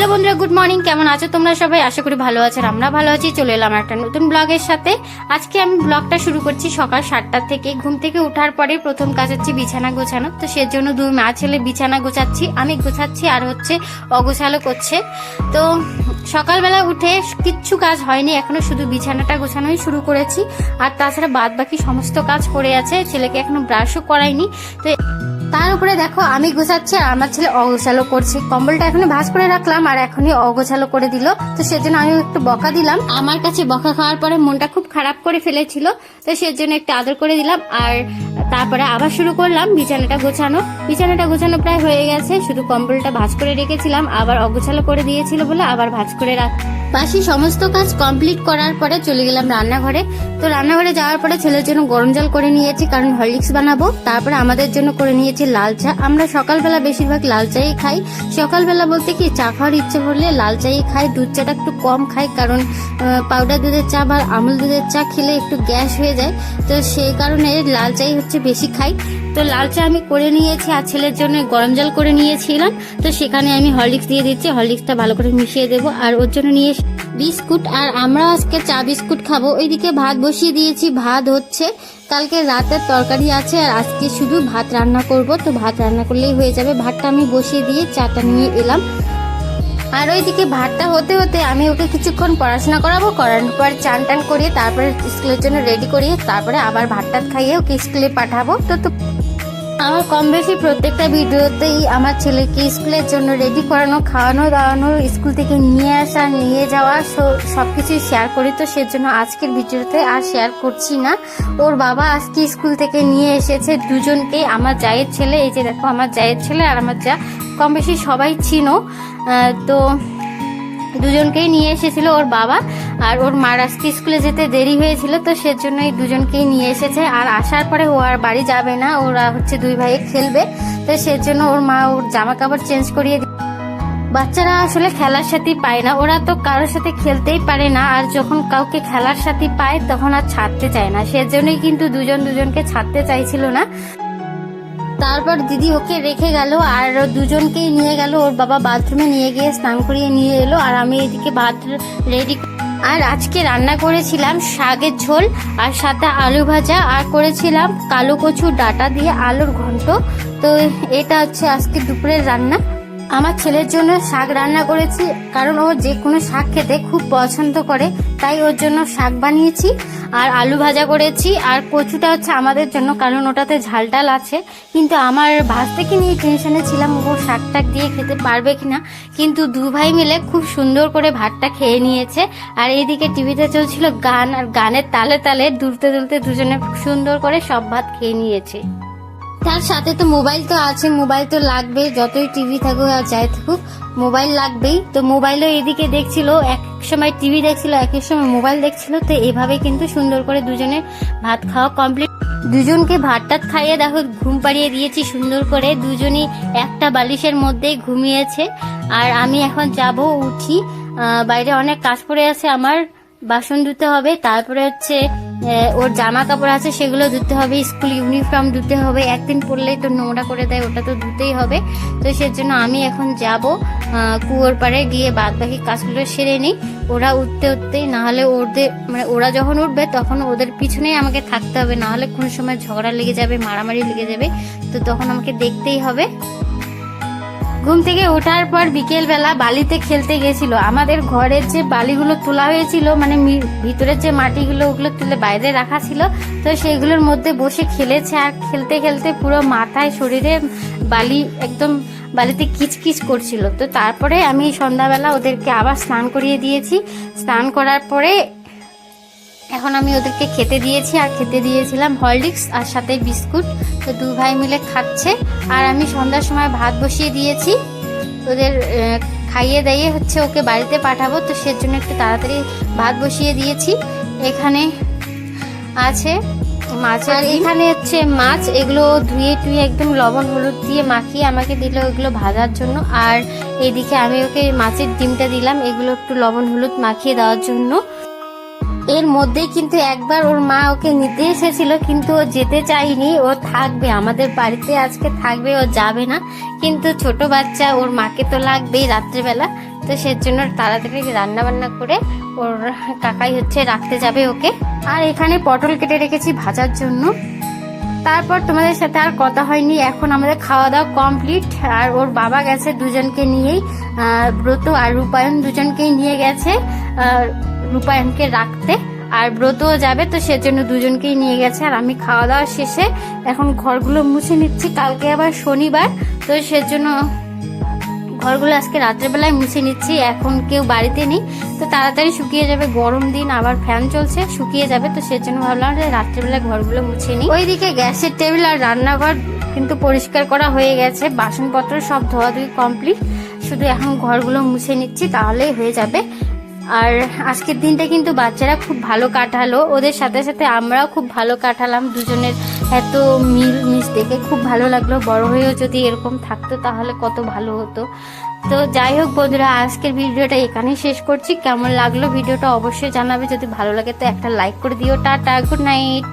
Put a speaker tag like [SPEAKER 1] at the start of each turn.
[SPEAKER 1] Hello বন্ধুরা, good morning. কেমন আছো তোমরা সবাই? আশা করি ভালো আছো আমরা ভালো আছি। চলে এলাম একটা নতুন ব্লগের সাথে। আজকে আমি ব্লগটা শুরু করছি সকাল সাতটার থেকে। ঘুম থেকে ওঠার পরে প্রথম কাজ হচ্ছে বিছানা গোছানো। তো সেজন্য দুই মা ছেলে বিছানা গোছাচ্ছি, আমি গোছাচ্ছি আর হচ্ছে অগোছালো করছে। তো সকালবেলা উঠে কিচ্ছু কাজ হয়নি, এখনও শুধু বিছানাটা গোছানোই শুরু করেছি। আর তাছাড়া বাদ বাকি সমস্ত কাজ পড়ে আছে, ছেলেকে এখনও ব্রাশও করাইনি। তো তার উপরে দেখো, আমি গোছাচ্ছি আর আমার ছেলে অগোছালো করছে। কম্বলটা এখনই ভাঁজ করে রাখলাম আর এখনই অগোছালো করে দিল। তো সেজন্য আমি একটু বকা দিলাম। আমার কাছে বকা খাওয়ার পরে মনটা খুব খারাপ করে ফেলেছিল, তো সেজন্য একটু আদর করে দিলাম আর তারপরে আবার শুরু করলাম বিছানাটা গোছানো। বিছানাটা গোছানো প্রায় হয়ে গেছে, শুধু কম্বলটা ভাঁজ করে রেখেছিলাম, আবার অগোছালো করে দিয়েছিল বলে আবার ভাঁজ করে রাখ বাসি সমস্ত কাজ কমপ্লিট করার পরে চলে গেলাম রান্নাঘরে। তো রান্নাঘরে যাওয়ার পরে ছেলের জন্য গরম জল করে নিয়েছি, কারণ হরলিক্স বানাবো। তারপরে আমাদের জন্য করে নিয়েছি লাল চা, আমরা সকালবেলা বেশিরভাগ লাল চাই খাই। সকালবেলা বলতে কি, চা খাওয়ার ইচ্ছে হলে লাল চাই খাই, দুধ চাটা একটু কম খাই, কারণ পাউডার দুধের চা বা আমুল দুধের চা খেলে একটু গ্যাস হয়ে যায়। তো সেই কারণে লাল চাই হচ্ছে বেশি খাই। তো লাল চা আমি করে নিয়েছি আর ছেলের জন্য গরম জল করে নিয়েছিলাম। তো সেখানে আমি হরলিক্স দিয়ে দিচ্ছি, হরলিক্সটা ভালো করে মিশিয়ে দেবো। আর ওর জন্য নিয়ে বিস্কুট, আর আমরা আজকে চা বিস্কুট খাব। ওইদিকে ভাত বসিয়ে দিয়েছি, ভাত হচ্ছে। কালকে রাতের তরকারি আছে, আর আজকে শুধু ভাত রান্না করব। তো ভাত রান্না করলেই হয়ে যাবে। ভাতটা আমি বসিয়ে দিয়ে চাটা নিয়ে এলাম। আর ওইদিকে ভাতটা হতে হতে আমি ওকে কিছুক্ষণ পড়াশোনা করাবো, করানোর পর চান টান করিয়ে তারপরে স্কুলের জন্য রেডি করিয়ে তারপরে আবার ভাত টাত খাইয়ে ওকে স্কুলে পাঠাবো। তো তো আমার কম বেশি প্রত্যেকটা ভিডিওতেই আমার ছেলেকে স্কুলের জন্য রেডি করানো, খাওয়ানো, দাওয়ানো, স্কুল থেকে নিয়ে আসা, নিয়ে যাওয়া সব কিছুই শেয়ার করি। তো সেজন্য আজকের ভিডিওতে আর শেয়ার করছি না। ওর বাবা আজকে স্কুল থেকে নিয়ে এসেছে দুজনকেই আমার জায়ের ছেলে, এই যে দেখো আমার জায়ের ছেলে আর আমার যা, কম বেশি সবাই চিনো। তো দুজনকেই নিয়ে এসেছিল ওর বাবা। আর ওর মার আজকে স্কুলে যেতে দেরি হয়েছিল, তো সেজন্য এই দুজনকেই নিয়ে এসেছে। আর আসার পরে ও আর বাড়ি যাবে না, ওরা হচ্ছে দুই ভাই খেলবে। তো সেজন্য ওর মা ওর জামা কাপড় চেঞ্জ করিয়ে বাচ্চারা আসলে খেলার সাথে পায় না। ওরা তো কারোর সাথে খেলতেই পারে না, আর যখন কাউকে খেলার সাথে পায়, তখন আর ছাড়তে চায় না। সেজন্যই কিন্তু দুজন দুজনকে ছাড়তে চাইছিল না। তারপর দিদি ওকে রেখে গেল, আর দুজনকেই নিয়ে গেল। ওর বাবা বাথরুমে নিয়ে গিয়ে স্নান করিয়ে নিয়ে এলো, আর আমি এদিকে ভাত রেডি আর আজকে রান্না করেছিলাম শাকের ঝোল, আর সাথে আলু ভাজা, আর করেছিলাম কালো কচু ডাটা দিয়ে আলুর ঘন্ট। তো এটা হচ্ছে আজকে দুপুরের রান্না। আমার ছেলের জন্য শাক রান্না করেছি, কারণ ও যে কোনো শাক খেতে খুব পছন্দ করে, তাই ওর জন্য শাক বানিয়েছি, আর আলু ভাজা করেছি, আর কচুটা হচ্ছে আমাদের জন্য, কারণ ওটাতে ঝাল টাল আছে। কিন্তু আমার ভাজতে নিয়ে টেনশনে ছিলাম, ও শাক টাক দিয়ে খেতে পারবে কিনা? কিন্তু দু ভাই মিলে খুব সুন্দর করে ভাতটা খেয়ে নিয়েছে, আর এইদিকে টিভিতে চলছিল গান, আর গানের তালে তালে দুলতে দুলতে দুজনে সুন্দর করে সব ভাত খেয়ে নিয়েছে। তার সাথে তো মোবাইল তো আছে, মোবাইল তো লাগবেই, যতই টিভি থাকুক আর যাই থাকুক, মোবাইল লাগবেই। তো মোবাইলও এদিকে দেখছিল, এক সময় টিভি দেখছিল, এক সময় মোবাইল দেখছিল, তো এভাবে কিন্তু সুন্দর করে দুজনে ভাত খাওয়া কমপ্লিট দুজনকে ভাত টাত খাইয়ে দেখো, ঘুম পাড়িয়ে দিয়েছি সুন্দর করে। দুজনই একটা বালিশের মধ্যেই ঘুমিয়েছে। আর আমি এখন যাব উঠি বাইরে অনেক কাজ পড়ে আছে, আমার বাসন ধুতে হবে। তারপরে হচ্ছে ওর জামা কাপড় আছে, সেগুলো ধুতে হবে, স্কুল ইউনিফর্ম ধুতে হবে। একদিন পরলেই তো নোংরা করে দেয়, ওটা তো ধুতেই হবে। তো সেজন্য আমি এখন যাব কুয়োর পাড়ে গিয়ে বাদ বাকি কাজগুলো সেরে নিই। ওরা উঠতে উঠতেই নাহলে ওদের মানে ওরা যখন উঠবে, তখন ওদের পিছনেই আমাকে থাকতে হবে। নাহলে কোনো সময় ঝগড়া লেগে যাবে, মারামারি লেগে যাবে, তো তখন আমাকে দেখতেই হবে। ঘুম থেকে ওঠার পর বিকেল বেলা বালিতে খেলতে গেছিল। আমাদের ঘরের যে বালিগুলো তোলা হয়েছিল মানে ভিতরের যে মাটিগুলো, ওগুলো তুলে বাইরে রাখা ছিল। তো সেগুলোর মধ্যে বসে খেলেছে আর খেলতে খেলতে পুরো মাথায়, শরীরে বালি একদম বালিতে কিচকিচ করছিল। তো তারপরে আমি সন্ধ্যাবেলা ওদেরকে আবার স্নান করিয়ে দিয়েছি। স্নান করার পরে এখন আমি ওদেরকে খেতে দিয়েছি আর খেতে দিয়েছিলাম হরলিক্স আর সাথে বিস্কুট। তো দু ভাই মিলে খাচ্ছে। আর আমি সন্ধ্যার সময় ভাত বসিয়ে দিয়েছি। ওদের খাইয়ে দাইয়ে হচ্ছে ওকে বাড়িতে পাঠাবো। তো সেজন্য একটু তাড়াতাড়ি ভাত বসিয়ে দিয়েছি। এখানে আছে মাছ। আর এখানে হচ্ছে মাছ। এগুলো ধুয়ে টুয়ে একদম লবণ হলুদ দিয়ে মাখিয়ে আমাকে দিল ওগুলো ভাজার জন্য। আর এদিকে আমি ওকে মাছের ডিমটা দিলাম। এগুলো একটু লবণ হলুদ মাখিয়ে দেওয়ার জন্য। এর মধ্যেই কিন্তু একবার ওর মা ওকে নিতে এসেছিল কিন্তু ও যেতে চায়নি। ও থাকবে, আমাদের বাড়িতে আজকে থাকবে, ও যাবে না। কিন্তু ছোট বাচ্চা, ওর মাকে তো লাগবেই রাত্রেবেলা। তো সেজন্য তাড়াতাড়ি রান্না বান্না করে ওর কাকাই হচ্ছে রাখতে যাবে ওকে। আর এখানে পটল কেটে রেখেছি ভাজার জন্য। তারপর তোমাদের সাথে আর কথা হয়নি, এখন আমাদের খাওয়া দাওয়া কমপ্লিট। আর ওর বাবা গেছে দুজনকে নিয়েই ব্রত আর রূপায়ণ দুজনকেই নিয়ে গেছে। রূপায়ণকে রাখতে, আর ব্রতও যাবে, তো সেজন্য দুজনকেই নিয়ে গেছে। আর আমি খাওয়া দাওয়া শেষে এখন ঘরগুলো মুছে নিচ্ছি। কালকে আবার শনিবার, তো সেজন্য ঘরগুলো আজকে রাত্রেবেলায় মুছে নিচ্ছি। এখন কেউ বাড়িতে নেই, তো তাড়াতাড়ি শুকিয়ে যাবে। গরম দিন, আবার ফ্যান চলছে, শুকিয়ে যাবে, তো সেজন্য ভাবলাম যে রাত্রেবেলায় ঘরগুলো মুছে নিই। ওইদিকে গ্যাসের টেবিল আর রান্নাঘর কিন্তু পরিষ্কার করা হয়ে গেছে। বাসনপত্র সব ধোয়াধুয়ি কমপ্লিট। শুধু এখন ঘরগুলো মুছে নিচ্ছি, তাহলেই হয়ে যাবে। আর আজকের দিনটা কিন্তু বাচ্চারা খুব ভালো কাটালো। ওদের সাথে সাথে আমরাও খুব ভালো কাটালাম। দুজনের এত মিল মিস দেখে খুব ভালো লাগল। বড় হয়েও যদি এরকম থাকতো তাহলে কত ভালো হতো। তো যাই হোক বন্ধুরা, আজকের ভিডিওটা এখানেই শেষ করছি। কেমন লাগল ভিডিওটা অবশ্যই জানাবে। যদি ভালো লাগে তো একটা লাইক করে দিও। Tata good night